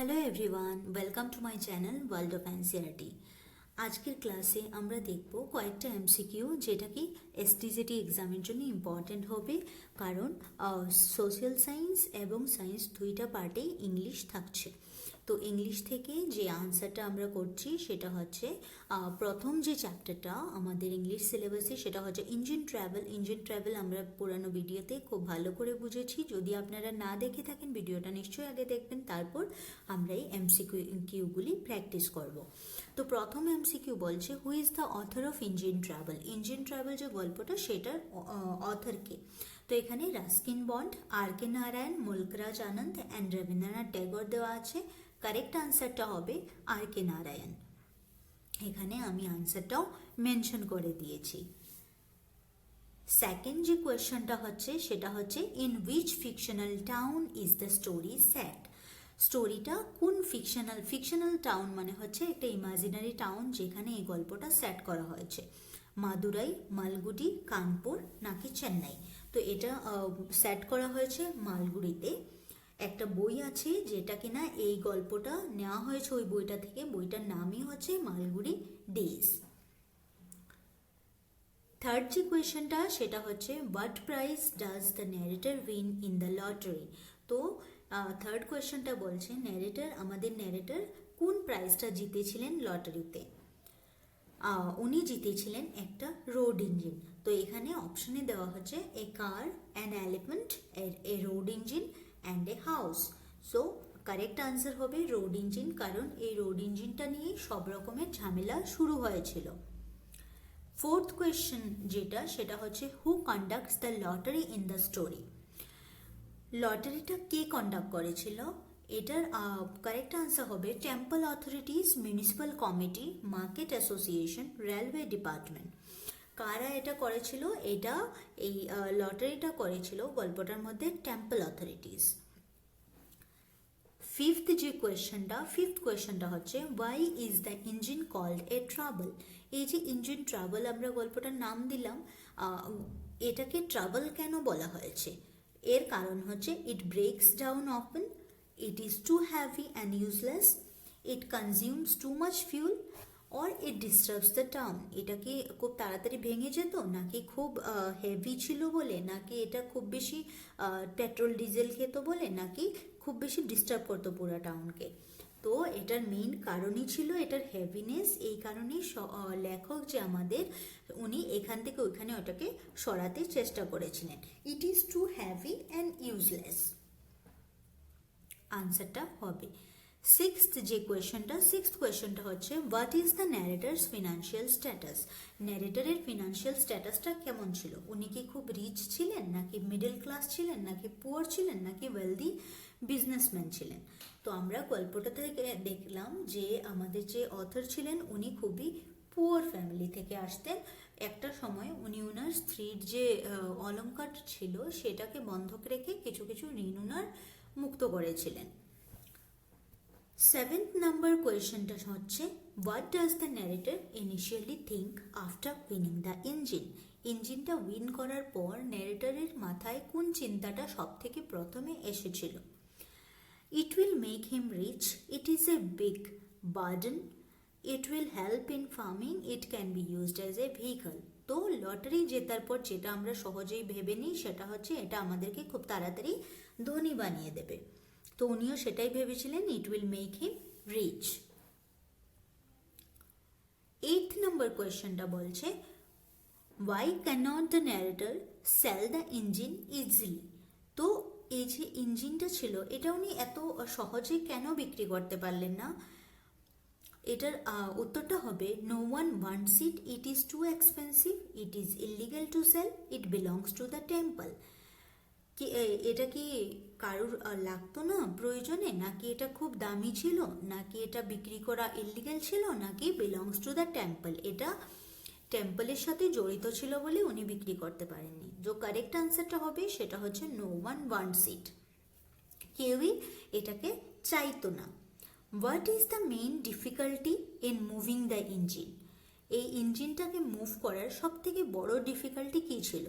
Hello everyone welcome to my channel world of NCERT আজকের ক্লাসে আমরা দেখব কয়েকটা এমসিকিউ যেটা কি এসটিজিটি এক্সামের জন্য ইম্পর্ট্যান্ট হবে, কারণ সোশ্যাল সায়েন্স এবং সায়েন্স দুইটা পার্টেই ইংলিশ থাকছে। তো ইংলিশ থেকে যে আনসারটা আমরা করছি সেটা হচ্ছে প্রথম যে চ্যাপ্টারটা আমাদের ইংলিশ সিলেবাসে সেটা হচ্ছে ইঞ্জিন ট্রাভেল ইঞ্জিন ট্রাভেল আমরা পুরানো ভিডিওতে খুব ভালো করে বুঝেছি। যদি আপনারা না দেখে থাকেন, ভিডিওটা নিশ্চয়ই আগে দেখবেন। তারপর আমরা এই এমসিকিউ কিউগুলি প্র্যাকটিস করব। তো প্রথম এমসিকিউ বলছে who is the author of engine trouble engine trouble যে গল্পটা, সেটার অথরকে তো এখানে Ruskin Bond, R K Narayan, Mulk Raj Anand and Rabindranath Tagore দেওয়া আছে। কারেক্ট আনসারটা হবে আর কে নারায়ণ। এখানে আমি আনসারটাও মেনশন করে দিয়েছি। সেকেন্ড যে কোয়েশ্চনটা হচ্ছে, সেটা হচ্ছে in which fictional town is the story set স্টোরিটা কোন ফিকশনাল ফিকশনাল টাউন মানে হচ্ছে একটা ইমাজিনারি টাউন যেখানে এই গল্পটা সেট করা হয়েছে। মাদুরাই মালগুডি কানপুর নাকি চেন্নাই? তো এটা সেট করা হয়েছে মালগুড়িতে। একটা বই আছে যেটা কিনা এই গল্পটা নেওয়া হয়েছে ওই বইটা থেকে। বইটার নামই হচ্ছে মালগুড়ি ডেজ থার্ড যে কোয়েশ্চেনটা সেটা হচ্ছে what prize does the narrator win in the lottery তো থার্ড কোয়েশ্চেনটা বলছে ন্যারেটার আমাদের ন্যারেটার কোন প্রাইজটা জিতেছিলেন লটারিতে? উনি জিতেছিলেন একটা রোড ইঞ্জিন তো এখানে অপশনে দেওয়া হচ্ছে a car an elephant a road engine and a house so correct answer হবে রোড ইঞ্জিন কারণ এই রোড ইঞ্জিনটা নিয়েই সব রকমের ঝামেলা শুরু হয়েছিল। ফোর্থ কোয়েশ্চেন যেটা, সেটা হচ্ছে who conducts the lottery in the story লটারিটা কে কন্ডাক্ট করেছিল? এটার কারেক্ট আনসার হবে temple authorities municipal committee market association railway department কারা এটা করেছিল? এটা এই লটারিটা করেছিল গল্পটার মধ্যে টেম্পল অথরিটিস ফিফথ যে কোয়েশ্চেনটা ফিফথ কোয়েশ্চেনটা হচ্ছে why is the engine called a trouble এই যে ইঞ্জিন ট্রাবল আমরা গল্পটার নাম দিলাম এটাকে ট্রাবল কেন বলা হয়েছে? এর কারণ হচ্ছে it breaks down often it is too heavy and useless it consumes too much fuel or it disturbs the town এটা কি খুব তাড়াতাড়ি ভেঙে যেত? নাকি খুব হেভি ছিল বলে? নাকি এটা খুব বেশি পেট্রোল ডিজেল খেত বলে? নাকি খুব বেশি ডিস্টার্ব করতো পুরো টাউনকে তো এটার মেইন কারণই ছিল এটার হেভিনেস এই কারণেই লেখক যে আমাদের, উনি এখান থেকে ওইখানে ওটাকে সরাতে চেষ্টা করেছিলেন। It is too heavy and useless আনসারটা হবে। সিক্সথ যে কোয়েশ্চেনটা সিক্সথ কোয়েশ্চেনটা হচ্ছে what is the narrator's financial status ন্যারেটারের financial স্ট্যাটাসটা কেমন ছিল? উনি কি খুব রিচ ছিলেন নাকি মিডল ক্লাস ছিলেন নাকি পুয়ার ছিলেন নাকি ওয়েলদি বিজনেসম্যান ছিলেন? তো আমরা গল্পটা থেকে দেখলাম যে আমাদের যে অথর ছিলেন উনি খুবই পুয়ার ফ্যামিলি থেকে আসতেন। একটা সময় উনি ওনার স্ত্রীর যে আহ, অলংকার ছিল সেটাকে বন্ধক রেখে কিছু কিছু ঋণ ওনার মুক্ত করেছিলেন। সেভেন্থ নাম্বার কোয়েশ্চেনটা হচ্ছে what does the narrator initially think after winning the engine ইঞ্জিনটা উইন করার পর ন্যারেটরের মাথায় কোন চিন্তাটা সব থেকে প্রথমে এসেছিল? It will make him rich it is a big burden it will help in farming it can be used as a vehicle তো লটারি জেতার পর যেটা আমরা সহজেই ভেবে নিই, সেটা হচ্ছে এটা আমাদেরকে খুব তাড়াতাড়ি ধনী বানিয়ে দেবে। তো উনিও সেটাই ভেবেছিলেন it will make him rich eighth number কোয়েশ্চেনটা বলছে why can't the narrator sell the engine easily তো এই যে ইঞ্জিনটা ছিল, এটা উনি এত সহজে কেন বিক্রি করতে পারলেন না? এটার উত্তরটা হবে no one one sit it is too expensive it is illegal to sell it belongs to the temple কি এটা কি কারুর লাগতো না প্রয়োজনে? নাকি এটা খুব দামি ছিল? নাকি এটা বিক্রি করা ইলিগাল ছিল? নাকি বিলংস টু দ্য টেম্পল এটা টেম্পলের সাথে জড়িত ছিল বলে উনি বিক্রি করতে পারেননি। যে কারেক্ট আনসারটা হবে, সেটা হচ্ছে নো ওয়ান ওয়ান সিট কেউই এটাকে চাইতো না। What is the main difficulty in moving the engine এই ইঞ্জিনটাকে মুভ করার সব থেকে বড় ডিফিকাল্টি কী ছিল?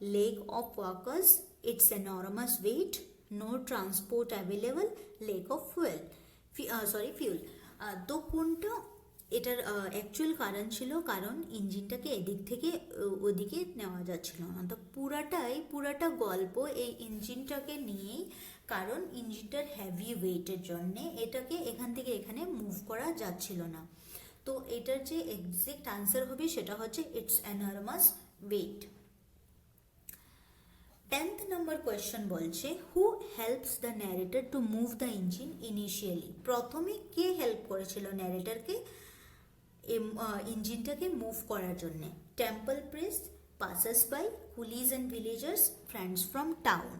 Lack of workers it's enormous weight no transport available lack of fuel sorry fuel তো কোনটা? এটার অ্যাকচুয়াল কারণ ছিল কারণ ইঞ্জিনটাকে এদিক থেকে ওদিকে নেওয়া যাচ্ছিল না। তো পুরাটাই, পুরাটা গল্প এই ইঞ্জিনটাকে নিয়েই, কারণ ইঞ্জিনটার হ্যাভি ওয়েটের জন্যে এটাকে এখান থেকে এখানে মুভ করা যাচ্ছিল না। তো এটার যে এক্সাক্ট আনসার হবে সেটা হচ্ছে it's enormous weight tenth number question বলছে who helps the narrator to move the engine initially প্রথমে কে হেল্প করেছিল ন্যারেটরকে ইঞ্জিনটাকে মুভ করার জন্য? Temple priest passers by coolies and villagers friends from town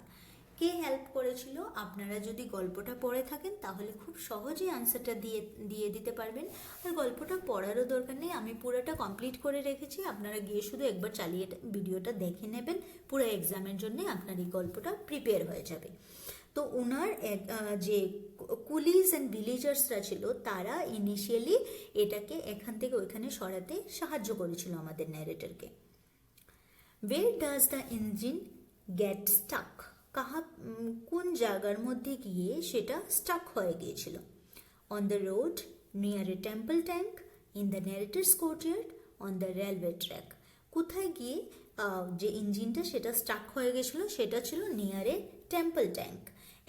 K help করেছিল? আপনারা যদি গল্পটা পড়ে থাকেন, তাহলে খুব সহজেই আনসারটা দিয়ে দিয়ে দিতে পারবেন। আর গল্পটা পড়ারও দরকার নেই, আমি পুরোটা কমপ্লিট করে রেখেছি। আপনারা গিয়ে শুধু একবার চালিয়ে ভিডিওটা দেখে নেবেন। পুরো এক্সামের জন্য আপনার এই গল্পটা প্রিপেয়ার হয়ে যাবে। তো ওনার যে কুলিজ অ্যান্ড ভিলেজার্সরা ছিল, তারা ইনিশিয়ালি এটাকে এখান থেকে ওইখানে সরাতে সাহায্য করেছিল আমাদের ন্যারেটরকে where does the engine get stuck কাহা কোন জায়গার মধ্যে গিয়ে সেটা স্টাক হয়ে গিয়েছিল? On the road near a temple tank in the narrator's courtyard on the railway track কোথায় গিয়ে যে ইঞ্জিনটা সেটা স্টাক হয়ে গেছিল সেটা ছিল নিয়ার এ টেম্পল ট্যাঙ্ক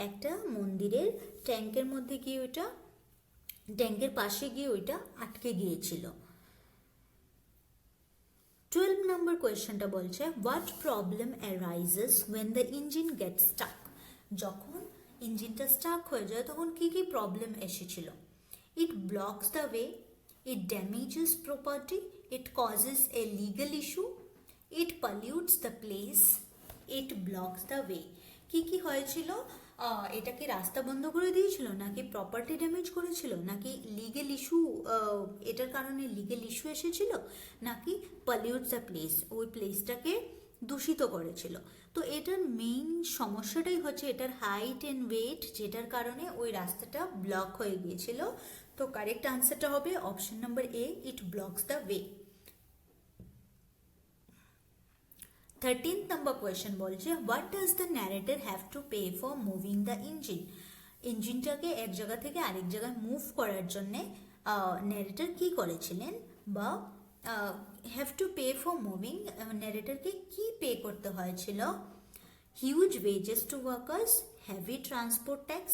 একটা মন্দিরের ট্যাঙ্কের মধ্যে গিয়ে ওইটা ট্যাঙ্কের পাশে গিয়ে ওইটা আটকে গিয়েছিল। টুয়েলভ নম্বর কোয়েশ্চেনটা বলছে what problem arises when the engine get stuck যখন ইঞ্জিনটা স্টাক হয়ে যায় তখন কি কি প্রবলেম এসেছিল it blocks the way it damages property it causes a legal issue it pollutes the place it blocks the way কি কি হয়েছিল আহ, এটা কি রাস্তা বন্ধ করে দিয়েছিল? নাকি প্রপার্টি ড্যামেজ করেছিল? নাকি লিগেল ইস্যু এটার কারণে লিগেল ইস্যু এসেছিল? নাকি পলিউট দ্য প্লেস ওই প্লেসটাকে দূষিত করেছিল? তো এটার মেইন সমস্যাটাই হচ্ছে এটার হাইট অ্যান্ড ওয়েট যেটার কারণে ওই রাস্তাটা ব্লক হয়ে গিয়েছিল। তো কারেক্ট আনসারটা হবে option number A it blocks the way thirteenth number question বলছে what does the narrator have to pay for moving the engine ইঞ্জিনটাকে এক জায়গা থেকে আরেক জায়গায় মুভ করার জন্যে ন্যারেটর কি করেছিলেন? বা have to pay for moving ন্যারেটরকে কি পে করতে হয়েছিল? Huge wages to workers heavy transport tax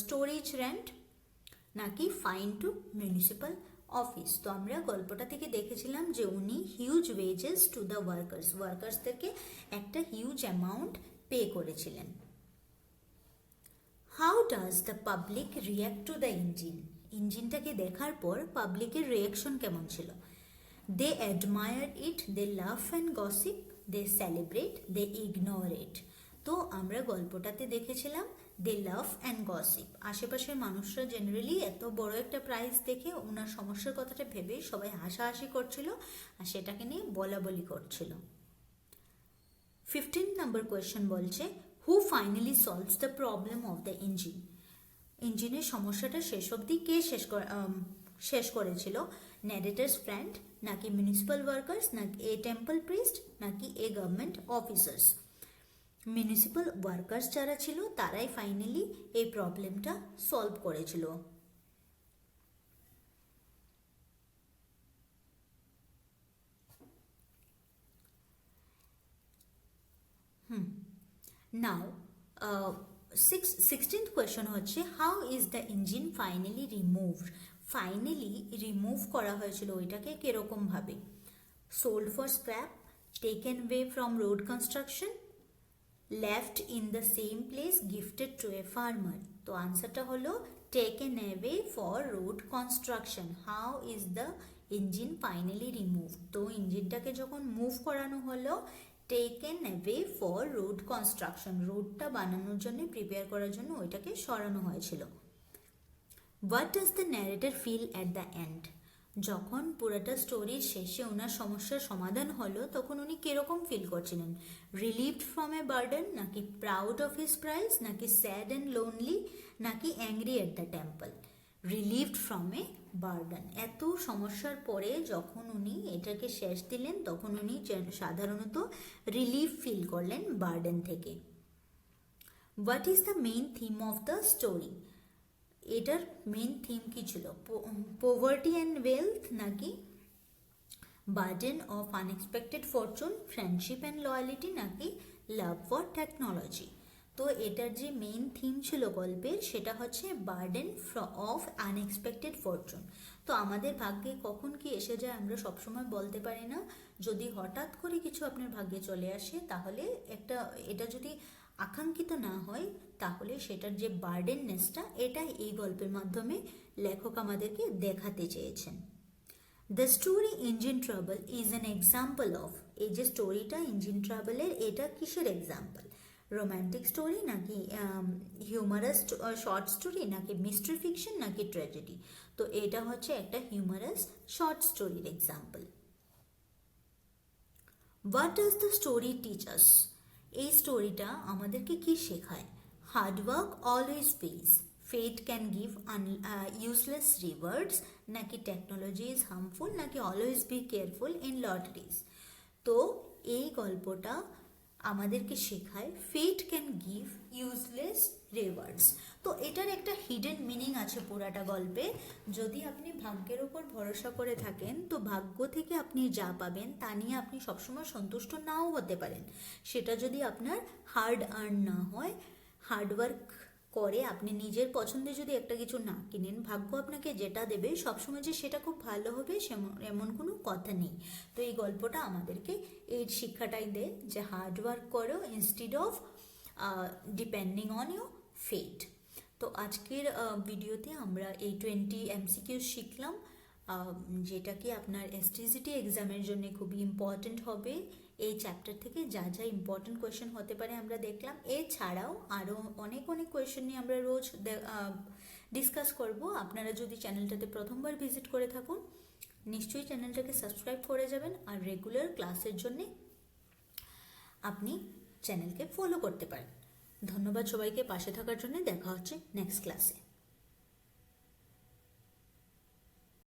storage rent নাকি ফাইন টু মিউনিসিপ্যাল অফিস তো আমরা গল্পটা থেকে দেখেছিলাম যে উনি huge wages to the workers ওয়ার্কার্সদেরকে একটা হিউজ অ্যামাউন্ট পে করেছিলেন। How does the public react to the engine ইঞ্জিনটাকে দেখার পর পাবলিকের রিয়াকশন কেমন ছিল? They admire it they love and gossip they celebrate they ignore it তো আমরা গল্পটাতে দেখেছিলাম দে লাভ অ্যান্ড গসিপ আশেপাশের মানুষরা জেনারেলি এত বড় একটা প্রাইজ দেখে ওনার সমস্যার কথাটা ভেবে সবাই হাসাহাসি করছিল আর সেটাকে নিয়ে বলা বলি করছিল। ফিফটিন নাম্বার কোয়েশ্চেন বলছে who finally solves the problem of the engine ইঞ্জিনের সমস্যাটা শেষ অবধি কে শেষ শেষ করেছিল? ন্যারেটার্স ফ্রেন্ড নাকি মিউনিসিপ্যাল ওয়ার্কার্স নাকি এ টেম্পল প্রিস্ট নাকি a government officers municipal workers যারা ছিল, তারাই ফাইনালি এই প্রবলেমটা সলভ করেছিল। নাও সিক্স সিক্সটিন্থ কোয়েশন হচ্ছে how is the engine finally removed finally remove করা হয়েছিল ওইটাকে কীরকমভাবে sold for scrap taken way from road construction left in the same place gifted to a farmer তো আনসারটা হলো taken away for road construction how is the engine finally remove তো ইঞ্জিনটাকে যখন মুভ করানো হলো taken away for road construction রোডটা বানানোর জন্য প্রিপেয়ার করার জন্য ওইটাকে সরানো হয়েছিল। What does the narrator feel at the end যখন পুরোটা স্টোরির শেষে ওনার সমস্যার সমাধান হলো, তখন উনি কীরকম ফিল করছিলেন? রিলিভড ফ্রম এ বার্ডেন নাকি প্রাউড অফ হিস প্রাইজ নাকি স্যাড অ্যান্ড লোনলি নাকি angry at the temple relieved from a burden এত সমস্যার পরে যখন উনি এটাকে শেষ দিলেন, তখন উনি সাধারণত রিলিফ ফিল করলেন বার্ডেন থেকে। What is the main theme of the story এটার মেইন থিম কি ছিল? পোভার্টি অ্যান্ড ওয়েলথ নাকি? Burden of unexpected fortune friendship and loyalty নাকি? লাভ ফর টেকনোলজি তো এটার যে মেইন থিম ছিল গল্পের, সেটা হচ্ছে বার্ডেন অফ আনএক্সপেক্টেড ফরচুন তো আমাদের ভাগ্যে কখন কি এসে যায় আমরা সবসময় বলতে পারি না। যদি হঠাৎ করে কিছু আপনার ভাগ্যে চলে আসে, তাহলে একটা, এটা যদি আকাঙ্ক্ষিত না হয়, তাহলে সেটার যে বার্ডেননেসটা এটা এই গল্পের মাধ্যমে লেখক আমাদেরকে দেখাতে চেয়েছেন। The story engine trouble is an example of এই যে স্টোরিটা ইঞ্জিন ট্রাভেলের এটা কিসের এক্সাম্পল রোম্যান্টিক স্টোরি নাকি হিউমারাস শর্ট স্টোরি নাকি মিস্ট্রি ফিকশন নাকি ট্র্যাজেডি তো এটা হচ্ছে একটা হিউমারাস শর্ট স্টোরির example what does the story teachers এই স্টোরিটা আমাদেরকে কি শেখায়? Hard work always pays fate can give useless rewards নাকি টেকনোলজি ইজ হার্মফুল নাকি always be careful in lotteries তো এই গল্পটা আমাদেরকে শেখায় fate can give useless rewards তো এটার একটা হিডেন মিনিং আছে পুরাটা গল্পে। যদি আপনি ভাগ্যের ওপর ভরসা করে থাকেন, তো ভাগ্য থেকে আপনি যা পাবেন তা নিয়ে আপনি সবসময় সন্তুষ্ট নাও হতে পারেন। সেটা যদি আপনার হার্ড আর্ন না হয় হার্ডওয়ার্ক করে আপনি নিজের পছন্দে যদি একটা কিছু না কিনেন, ভাগ্য আপনাকে যেটা দেবে সবসময় যে সেটা খুব ভালো হবে এমন কোনো কথা নেই। তো এই গল্পটা আমাদেরকে এই শিক্ষাটাই দেয় যে হার্ডওয়ার্ক করো instead of depending on your fate তো আজকের ভিডিওতে আমরা এই টোয়েন্টি এমসিকিউ শিখলাম। যেটা কি আপনার এসটিজিটি এক্সামের জন্য খুবই ইম্পর্টেন্ট হবে। এই চ্যাপ্টার থেকে যা যা ইম্পর্টেন্ট কোয়েশ্চেন হতে পারে আমরা দেখলাম। এছাড়াও আরও অনেক অনেক কোয়েশ্চেন নিয়ে আমরা রোজ ডিসকাস করব। আপনারা যদি চ্যানেলটাতে প্রথমবার ভিজিট করে থাকুন, নিশ্চয়ই চ্যানেলটাকে সাবস্ক্রাইব করে যাবেন আর রেগুলার ক্লাসের জন্যে আপনি চ্যানেলকে ফলো করতে পারেন। ধন্যবাদ সবাইকে। পাশে থাকার জন্য দেখা হচ্ছে নেক্সট ক্লাসে